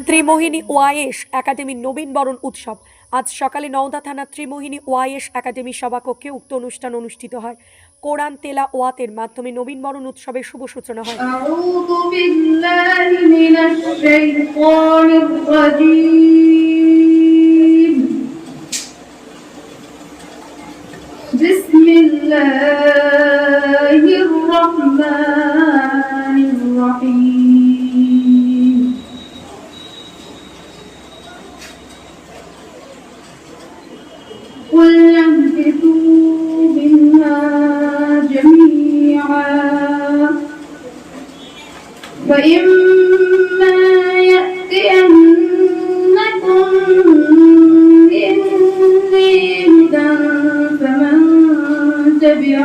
ত্রিমোহিনী ওয়াইএস একাডেমির নবীন বরণ উৎসব আজ সকালে নওদা থানার ত্রিমোহিনী ওয়াইএস একাডেমির সভাকক্ষে উক্ত অনুষ্ঠান অনুষ্ঠিত হয় কোরআন তেলা ওয়াতের মাধ্যমে নবীন বরণ উৎসবের শুভ সূচনা হয় أعوذ بالله من الشيطان الرجيم بسم الله الرحمن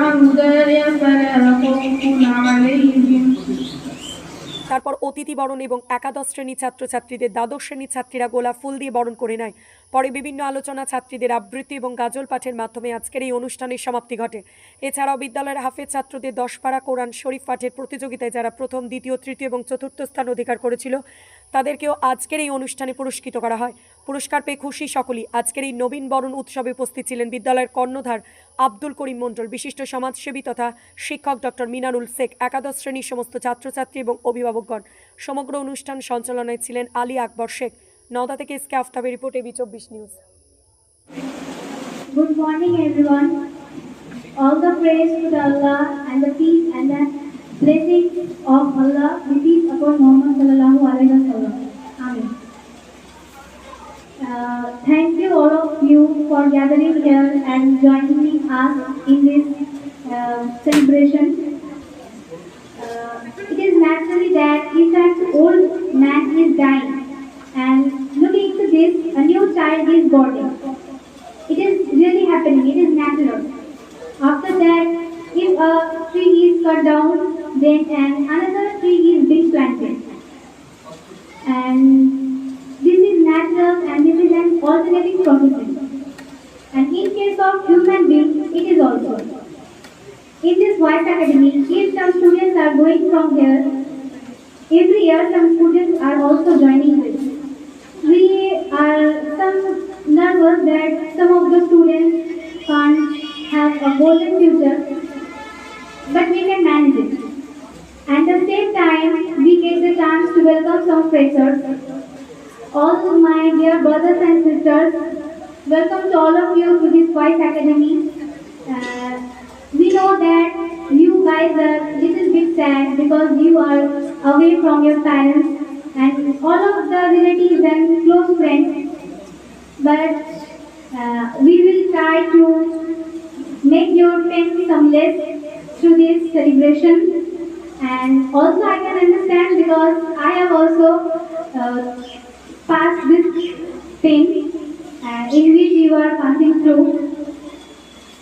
هداي فلا خوف عليهم তারপর অতিথি বরণ এবং একাদশ শ্রেণী ছাত্রছাত্রীদের দ্বাদশ শ্রেণীর ছাত্রীরা গোলাপ ফুল দিয়ে বরণ করে নেয় পরে বিভিন্ন আলোচনা ছাত্রীদের আবৃত্তি এবং গাজল পাঠের মাধ্যমে আজকের এই অনুষ্ঠানের সমাপ্তি ঘটে এছাড়াও বিদ্যালয়ের হাফেজ ছাত্রদের দশপাড়া কোরআন শরীফ পাঠের প্রতিযোগিতায় যারা প্রথম দ্বিতীয় তৃতীয় এবং চতুর্থ স্থান অধিকার করেছিল তাদেরকেও আজকের এই অনুষ্ঠানে পুরস্কৃত করা হয়। পুরস্কার পেয়ে খুশি সকলেই। আজকের এই নবীন বরণ উৎসবে উপস্থিত ছিলেন বিদ্যালয়ের কর্ণধার আব্দুল করিম মণ্ডল বিশিষ্ট সমাজসেবী তথা শিক্ষক ডক্টর মিনারুল শেখ একাদশ শ্রেণির সমস্ত ছাত্রছাত্রী এবং অভিভাবকগণ। সমগ্র অনুষ্ঠান সঞ্চালনায় ছিলেন আলী আকবর শেখ। নওদা থেকে এসকে আফতাবের রিপোর্ট এবি চব্বিশ news. Good morning, everyone. All the praise to Allah and the peace and the blessings of Allah be peace upon Muhammad sallallahu alaihi wasallam. Amen. Uh, thank you all of you for gathering here and joining us in this uh, celebration. Uh, it is naturally that if an old man is dying and looking to this, a new child is born. It is really happening, it is natural. After that, if a tree is cut down, then an another tree is being planted. And this is natural and this is an alternating process. And in case of human being, it is also. In this Voice Academy, if some students are going from here, every year some students are also joining this. We are some nervous that some of the students can't have a golden future, but we can manage it. And at the same time, we get the chance to welcome some freshers. All my dear brothers and sisters, welcome to all of you to this Voice Academy. Uh, we know that you guys are little bit sad because you are away from your parents and all of the relatives and close friends. But uh, we will try to make your pain some less through this celebration. And also I can understand because I have also uh, passed this thing in which you are passing through.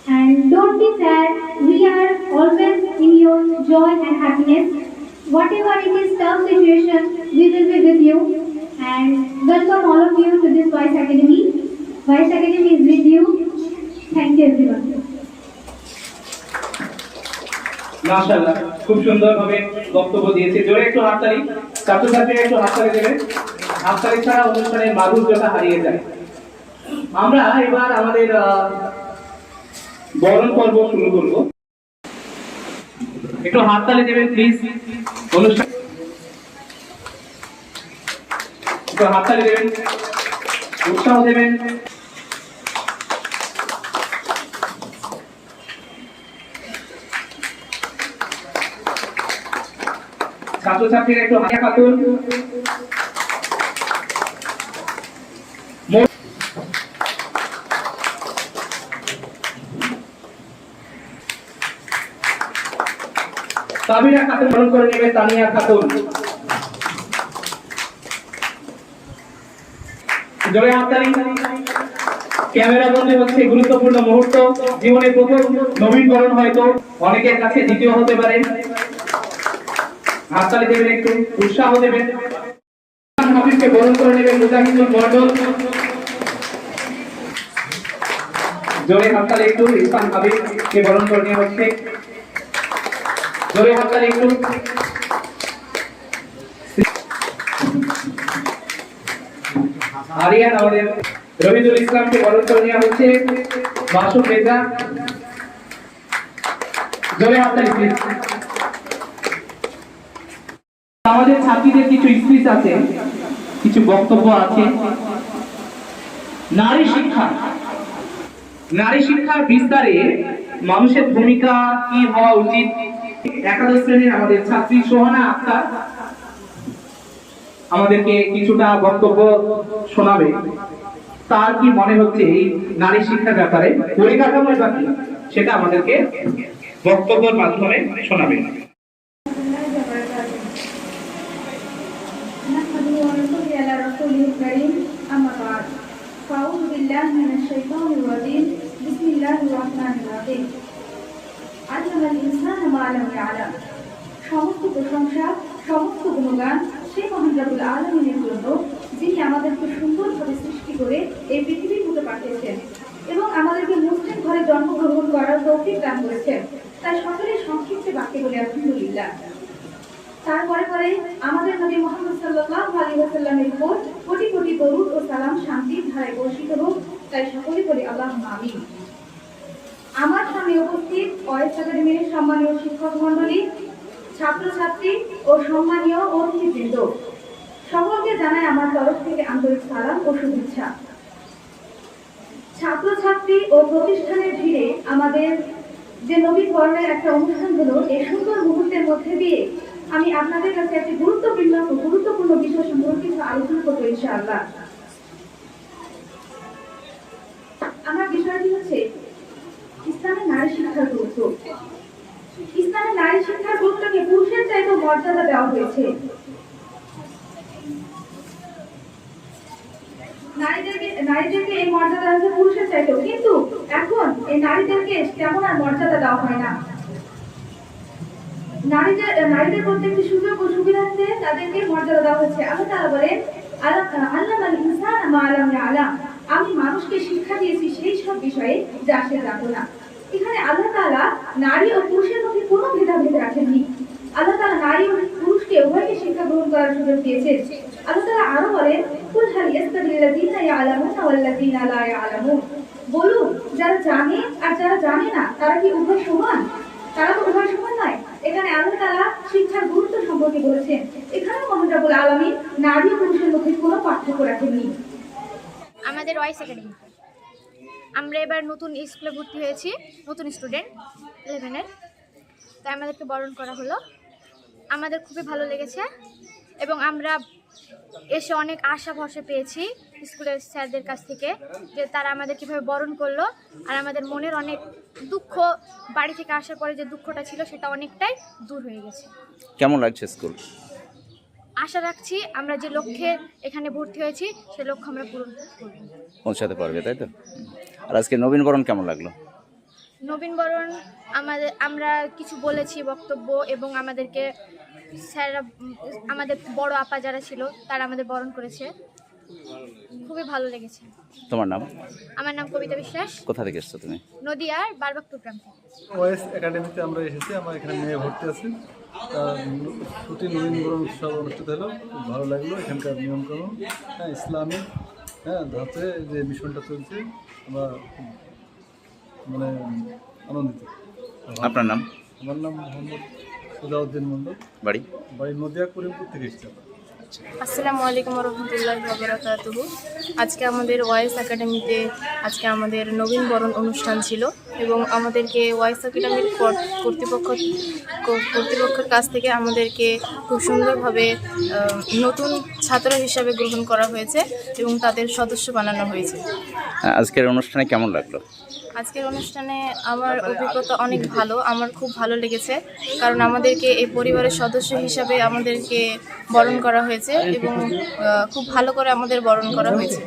And don't be sad, we are always in your joy and happiness. Whatever it is tough situation, we will be with you. And welcome all of you to this Voice Academy. Voice Academy is with you. Thank you everyone. মাশাআল্লাহ, খুব সুন্দরভাবে বক্তব্য দিয়েছে। জোরে একটু হাততালি। ছাত্রছাত্রীরা একটু হাততালি দেবেন। হাততালি ছাড়া অনুষ্ঠানের মাধুর্যতা হারিয়ে যায়। আমরা এবার আমাদের বরণ পর্ব শুরু করব। একটু হাততালি দেবেন প্লিজ অনুষ্ঠান একটু হাততালি দেবেন। উৎসাহ দেবেন। একটু হাতে খাতুন গ্রহণ করে নেবে তানিয়া খাতুন। ক্যামেরা বন্দী হচ্ছে, গুরুত্বপূর্ণ মুহূর্ত। জীবনে প্রথম নবীনকরণ হয়তো অনেকের কাছে দ্বিতীয় হতে পারে। হাততালি দেবেন একটু, উৎসাহ দেবেন। হাবিবকে বরণ করে নেবেন মুজাহিদুল মন্ডল জোরে হাততালি একটু, ইরফান হাবিবকে বরণ করে নেওয়া হচ্ছে। জোরে হাততালি একটু। আরিয়ান আমাদের রবিদুল ইসলামকে বরণ করে নেওয়া হচ্ছে। মাসুম রেজা। জোরে হাততালি প্লিজ আমাদের ছাত্রীদের কিছু স্পিচ আছে, কিছু বক্তব্য আছে। নারী শিক্ষা। নারী শিক্ষার বিস্তারে মানুষের ভূমিকা কি হওয়া উচিত? একাদশ শ্রেণির আমাদের ছাত্রী সোহানা আক্তার আমাদেরকে কিছুটা বক্তব্য শোনাবে। তার কি মনে হচ্ছে এই নারী শিক্ষার ব্যাপারে? পরিকাঠামোর ব্যাপারে সেটা আমাদেরকে বক্তব্যের মাধ্যমে শোনাবে। على رسوله الكريم أما بعد فأعوذ بالله من الشيطان الرجيم بسم الله الرحمن الرحيم علم الإنسان ما لم يعلم সমস্ত প্রশংসা সমস্ত গুণগান সেই মহানরাবুল আলমিনের জন্য যিনি আমাদেরকে সুন্দরভাবে সৃষ্টি করে এই পৃথিবীর মতো পাঠিয়েছেন এবং আমাদেরকে মুসলিম ঘরে জন্মগ্রহণ করার তৌফিক দান করেছেন তাই সকলের সংক্ষিপ্তে বাক্যে বলে আলহামদুলিল্লাহ তারপরে পরে আমাদের নবী মোহাম্মদ সাল্লাল্লাহু আলাইহি ওয়াসাল্লামের উপর কোটি কোটি দরুদ ও সালাম শান্তির ধারায় বর্ষিত হোক, তাই সকলে বলি আল্লাহুম্মা আমিন। আমার সামনে উপস্থিত ওয়েস একাডেমির সম্মানীয় শিক্ষক মণ্ডলী, ছাত্রছাত্রী ও সম্মানীয় অতিথিবৃন্দ। সকলকে জানাই আমার তরফ থেকে আন্তরিক সালাম ও শুভেচ্ছা। ছাত্রছাত্রী ও প্রতিষ্ঠানের ভিড়ে আমাদের যে নবীন বরণের একটা অনুষ্ঠান হলো, এই সুন্দর মুহূর্তের মধ্যে দিয়ে আমি আপনাদের কাছে একটি গুরুত্বপূর্ণ গুরুত্বপূর্ণ বিষয় সম্পর্কে কিছু আলোচনা করব, ইনশাআল্লাহ। আমার বিষয়টি হচ্ছে ইসলামের নারী শিক্ষার গুরুত্ব। ইসলামের নারী শিক্ষার গুরুত্বকে পুরুষের চাইতেও মর্যাদা দেওয়া হয়েছে। নারীদেরকে নারীদেরকে এই মর্যাদা আছে পুরুষের চাইতেও। কিন্তু এখন এই নারীদেরকে তেমন আর মর্যাদা দেওয়া হয় না। নারীদের নারীদের প্রতি একটি সুযোগ ও সুবিধার্থে তাদেরকে মর্যাদা দেওয়া হচ্ছে। আল্লাহ তাআলা বলেন আল্লাহ আল মা আলাম আলাম আমি মানুষকে শিক্ষা দিয়েছি সেই সব বিষয়ে যা সে জানতো না। এখানে আল্লাহ তাআলা নারী ও পুরুষের মধ্যে কোনো ভেদাভেদ রাখেননি। আল্লাহ তাআলা নারী ও পুরুষকে উভয়কে শিক্ষা গ্রহণ করার সুযোগ দিয়েছেন। আল্লাহ তাআলা আরও বলেন, কুল হাল ইয়াস্তাবিল্লাযীনা ইয়ালামুনা ওয়াল্লাযীনা লা ইয়ালামুন? বলুন, যারা জানে আর যারা জানে না, তারা কি উভয় সমান? তারা তো উভয় সমান নয়। এখানে আল্লাহ তাআলা শিক্ষার গুরুত্ব সম্পর্কে বলেছেন। এখানে মহান রাব্বুল আলামিন নারী ও পুরুষের মধ্যে কোনো পার্থক্য রাখেননি। আমাদের ওয়াইস একাডেমি। আমরা এবার নতুন স্কুলে ভর্তি হয়েছি, নতুন স্টুডেন্ট ইলেভেনের তাই আমাদেরকে বরণ করা হলো। আমাদের খুবই ভালো লেগেছে এবং আমরা এসে অনেক আশা ভরসা পেয়েছি। স্কুলের স্যারদের কাছ থেকে যে তারা আমাদের কীভাবে বরণ করল আর আমাদের মনের অনেক দুঃখ বাড়ি থেকে আসার পরে যে দুঃখটা ছিল সেটা অনেকটাই দূর হয়ে গেছে। কেমন লাগছে স্কুল? আশা রাখছি আমরা যে লক্ষ্যে এখানে ভর্তি হয়েছি সে লক্ষ্য আমরা পূরণ করব। পৌঁছাতে পারবে তাই তো? আর আজকে নবীনবরণ কেমন লাগল? নবীনবরণ আমাদের আমরা কিছু বলেছি বক্তব্য এবং আমাদেরকে স্যাররা আমাদের বড় আপা যারা ছিল তারা আমাদের বরণ করেছে। খুবই ভালো লেগেছে। তোমার নাম? আমার নাম কবিতা বিশ্বাস। কোথা থেকে এসছো তুমি? নদিয়ার বারবাক্তু গ্রাম থেকে। ওয়েস একাডেমিতে আমরা এসেছি আমার এখানে মেয়ে ভর্তি আছে। ছুটি নবীনবরণ উৎসব অনুষ্ঠিত হলো খুব ভালো লাগল এখানকার নিয়মকানুন। হ্যাঁ ইসলামিক হ্যাঁ ধাপে যে মিশনটা চলছে আমরা মানে আনন্দিত। আপনার নাম? আমার নাম মোহাম্মদ সুজাউদ্দিন মন্ডল বাড়ি? বাড়ি নদিয়া করিমপুর থেকে এসেছি আমরা। আসসালামু আলাইকুম রহমতুল্লাহ বাবরাকাতুহু আজকে আমাদের ওয়াইস একাডেমিতে আজকে আমাদের নবীন বরণ অনুষ্ঠান ছিল এবং আমাদেরকে ওয়াইস একাডেমির কর- কর্তৃপক্ষ কর্তৃপক্ষের কাছ থেকে আমাদেরকে খুব সুন্দরভাবে নতুন ছাত্র হিসাবে গ্রহণ করা হয়েছে এবং তাদের সদস্য বানানো হয়েছে। হ্যাঁ, আজকের অনুষ্ঠানে কেমন লাগল? আজকের অনুষ্ঠানে আমার অভিজ্ঞতা অনেক ভালো আমার খুব ভালো লেগেছে। কারণ আমাদেরকে এই পরিবারের সদস্য হিসাবে আমাদেরকে বরণ করা হয়েছে এবং খুব ভালো করে আমাদের বরণ করা হয়েছে।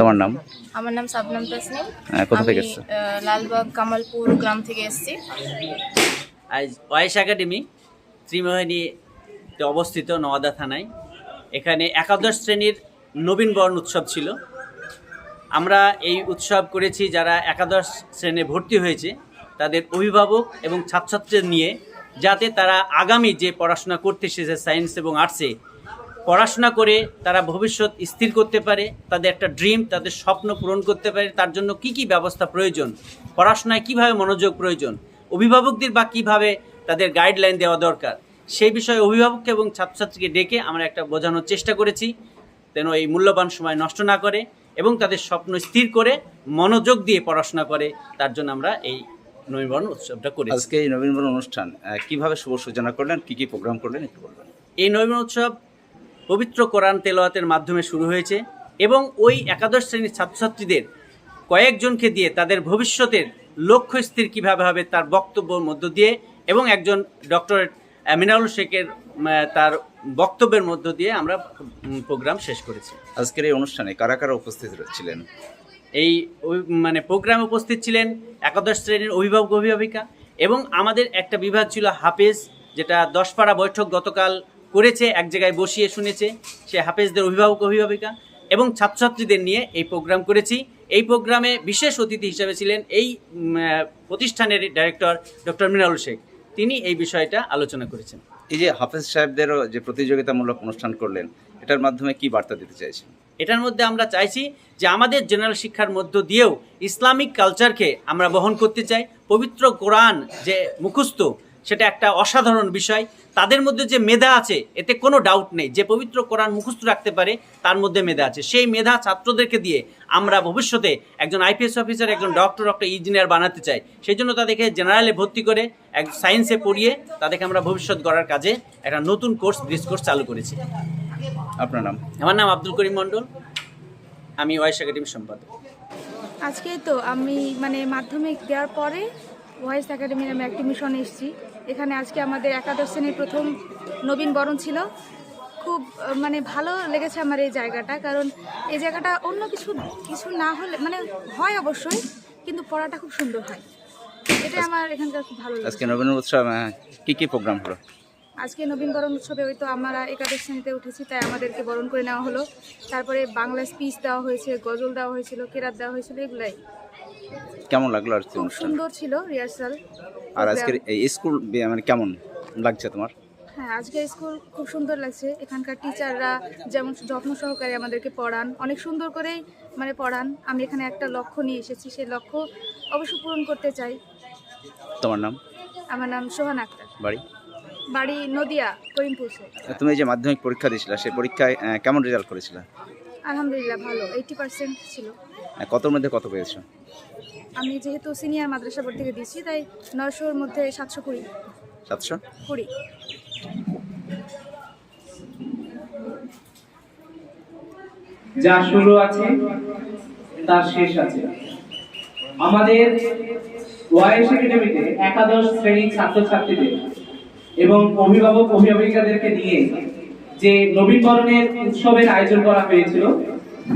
তোমার নাম? আমার নাম সাবনাম তাসনিম। হ্যাঁ, কোথা থেকে এসছো? লালবাগ কামালপুর গ্রাম থেকে এসেছি। আজ ওয়াইস একাডেমি ত্রিমোহিনীতে অবস্থিত নওয়াদা থানায়। এখানে একাদশ শ্রেণির নবীনবরণ উৎসব ছিল। আমরা এই উৎসব করেছি যারা একাদশ শ্রেণি ভর্তি হয়েছে, তাদের অভিভাবক এবং ছাত্রছাত্রীদের নিয়ে যাতে তারা আগামী যে পড়াশোনা করতে এসেছে সায়েন্স এবং আর্টসে, পড়াশোনা করে তারা ভবিষ্যৎ স্থির করতে পারে, তাদের একটা ড্রিম, তাদের স্বপ্ন পূরণ করতে পারে, তার জন্য কি কি ব্যবস্থা প্রয়োজন, পড়াশোনায় কীভাবে মনোযোগ প্রয়োজন, অভিভাবকদের বা কীভাবে তাদের গাইডলাইন দেওয়া দরকার, সেই বিষয়ে অভিভাবক এবং ছাত্রছাত্রীকে ডেকে আমরা একটা বোঝানোর চেষ্টা করেছি, যেন এই মূল্যবান সময় নষ্ট না করে। এবং তাদের স্বপ্ন স্থির করে মনোযোগ দিয়ে পড়াশোনা করে তার জন্য আমরা এই নবীনবরণ উৎসবটা করি আজকে এই নবীনবরণ অনুষ্ঠান কীভাবে শুভ সূচনা করলেন কি কি প্রোগ্রাম করলেন একটু বলবেন। এই নবীন উৎসব পবিত্র কোরআন তেলাওয়াতের মাধ্যমে শুরু হয়েছে এবং ওই একাদশ শ্রেণির ছাত্রছাত্রীদের কয়েকজনকে দিয়ে তাদের ভবিষ্যতের লক্ষ্য স্থির কীভাবে হবে তার বক্তব্যের মধ্য দিয়ে এবং একজন ডক্টরেট মিনারুল শেখের তার বক্তব্যের মধ্য দিয়ে আমরা প্রোগ্রাম শেষ করেছি। আজকের এই অনুষ্ঠানে কারা কারা উপস্থিত ছিলেন এই মানে প্রোগ্রামে উপস্থিত ছিলেন একাদশ শ্রেণির অভিভাবক অভিভাবিকা এবং আমাদের একটা বিভাগ ছিল হাফেজ যেটা দশপাড়া বৈঠক গতকাল করেছে এক জায়গায় বসিয়ে শুনেছে। সে হাফেজদের অভিভাবক অভিভাবিকা এবং ছাত্রছাত্রীদের নিয়ে এই প্রোগ্রাম করেছি। এই প্রোগ্রামে বিশেষ অতিথি হিসেবে ছিলেন এই প্রতিষ্ঠানের ডাইরেক্টর ডক্টর মিনারুল শেখ। তিনি এই বিষয়টা আলোচনা করেছেন। এই যে হাফেজ সাহেবদেরও যে প্রতিযোগিতামূলক অনুষ্ঠান করলেন, এটার মাধ্যমে কি বার্তা দিতে চাইছেন? এটার মধ্যে আমরা চাইছি যে আমাদের জেনারেল শিক্ষার মধ্য দিয়েও ইসলামিক কালচারকে আমরা বহন করতে চাই, পবিত্র কোরআন যে মুখস্থ সেটা একটা অসাধারণ বিষয়। তাদের মধ্যে যে মেধা আছে এতে কোনো ডাউট নেই। যে পবিত্র কোরআন মুখস্থ রাখতে পারে তার মধ্যে মেধা আছে। সেই মেধা ছাত্রদেরকে দিয়ে আমরা ভবিষ্যতে একজন আইপিএস অফিসার একজন ডক্টর একটা ইঞ্জিনিয়ার বানাতে চাই। সেই জন্য তাদেরকে জেনারেলে ভর্তি করে এক সায়েন্সে পড়িয়ে তাদেরকে আমরা ভবিষ্যৎ গড়ার কাজে একটা নতুন কোর্স ব্রিজ কোর্স চালু করেছি। আপনার নাম? আমার নাম আব্দুল করিম মণ্ডল। আমি ওয়াইস একাডেমির সম্পাদক। আজকে তো আমি মানে মাধ্যমিক দেওয়ার পরে ভয়েস একাডেমি নামে একটি মিশনে এসেছি। এখানে আজকে আমাদের একাদশ শ্রেণির প্রথম নবীন বরণ ছিল। খুব মানে ভালো লেগেছে আমার এই জায়গাটা কারণ এই জায়গাটা অন্য কিছু কিছু না হলে মানে হয় অবশ্যই কিন্তু পড়াটা খুব সুন্দর হয়। এটা আমার এখানকার খুব ভালো আজকে নবীন উৎসব কি কি প্রোগ্রাম হলো? আজকে নবীন বরণ উৎসবে ওই তো আমরা একাদশ শ্রেণীতে উঠেছি তাই আমাদেরকে বরণ করে নেওয়া হলো। তারপরে বাংলা স্পিচ দেওয়া হয়েছে গজল দেওয়া হয়েছিল কেরাত দেওয়া হয়েছিল এগুলাই। কেমন লাগল আর কি অনুষ্ঠান সুন্দর ছিল রিহার্সাল আর আজকের এই স্কুল মানে কেমন লাগছে তোমার? হ্যাঁ আজকে স্কুল খুব সুন্দর লাগছে। এখানকার টিচাররা যেমন যত্ন সহকারে আমাদেরকে পড়ান অনেক সুন্দর করেই মানে পড়ান। আমি এখানে একটা লক্ষ্য নিয়ে এসেছি সেই লক্ষ্য অবশ্য পূরণ করতে চাই। তোমার নাম? আমার নাম সোহান আক্তার। বাড়ি? বাড়ি নদিয়া করিমপুর। তুমি যে মাধ্যমিক পরীক্ষা দিয়েছিলে সেই পরীক্ষায় কেমন রেজাল্ট করেছিলে? আলহামদুলিল্লাহ ভালো। এইটি পার্সেন্ট ছিল। আহ, কতর মধ্যে কত পেয়েছ? আমি যেহেতু সিনিয়র মাদ্রাসা বোর্ড থেকে দিয়েছি তাই নয়শোর মধ্যে সাতশো কুড়ি। সাতশো? কুড়ি। যা শুরু আছে তার শেষ আছে। আমাদের ওয়াইস একাডেমিতে একাদশ শ্রেণির ছাত্রছাত্রীদের এবং অভিভাবক অভিভাবিকাদেরকে নিয়ে যে নবীনবরণের উৎসবের আয়োজন করা হয়েছিল,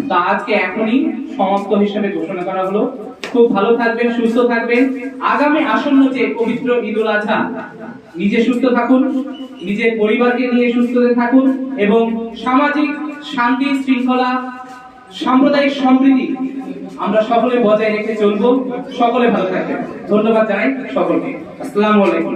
তা আজকে এখনই সমাপ্ত হিসেবে ঘোষণা করা হলো। খুব ভালো থাকবেন, সুস্থ থাকবেন। আগামী আসন্ন যে পবিত্র ঈদুল আজহা নিজে সুস্থ থাকুন, নিজের পরিবারকে নিয়ে সুস্থ থাকুন এবং সামাজিক শান্তি, শৃঙ্খলা, সাম্প্রদায়িক সম্প্রীতি আমরা সকলে বজায় রেখে চলবো। সকলে ভালো থাকবেন। ধন্যবাদ জানাই সকলকে। আসসালামু আলাইকুম।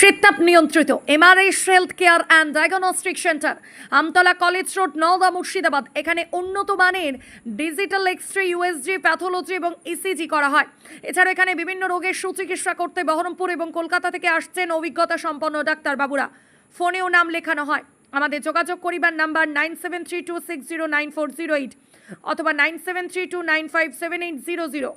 শীততাপ নিয়ন্ত্রিত MRS health care and diagnostic centre Amtala college road Nowda Murshidabad এখানে উন্নত মানের ডিজিটাল এক্সরে ইউএসজি প্যাথোলজি এবং ইসিজি করা হয়। এছাড়া এখানে বিভিন্ন রোগের সুচিকিৎসা করতে বহরমপুর এবং কলকাতা থেকে আসছেন অভিজ্ঞতা সম্পন্ন ডাক্তারবাবুরা ফোনেও নাম লেখানো হয়। আমাদের যোগাযোগ করিবার number nine seven three two six zero nine four zero eight অথবা nine seven three two nine five seven eight zero zero.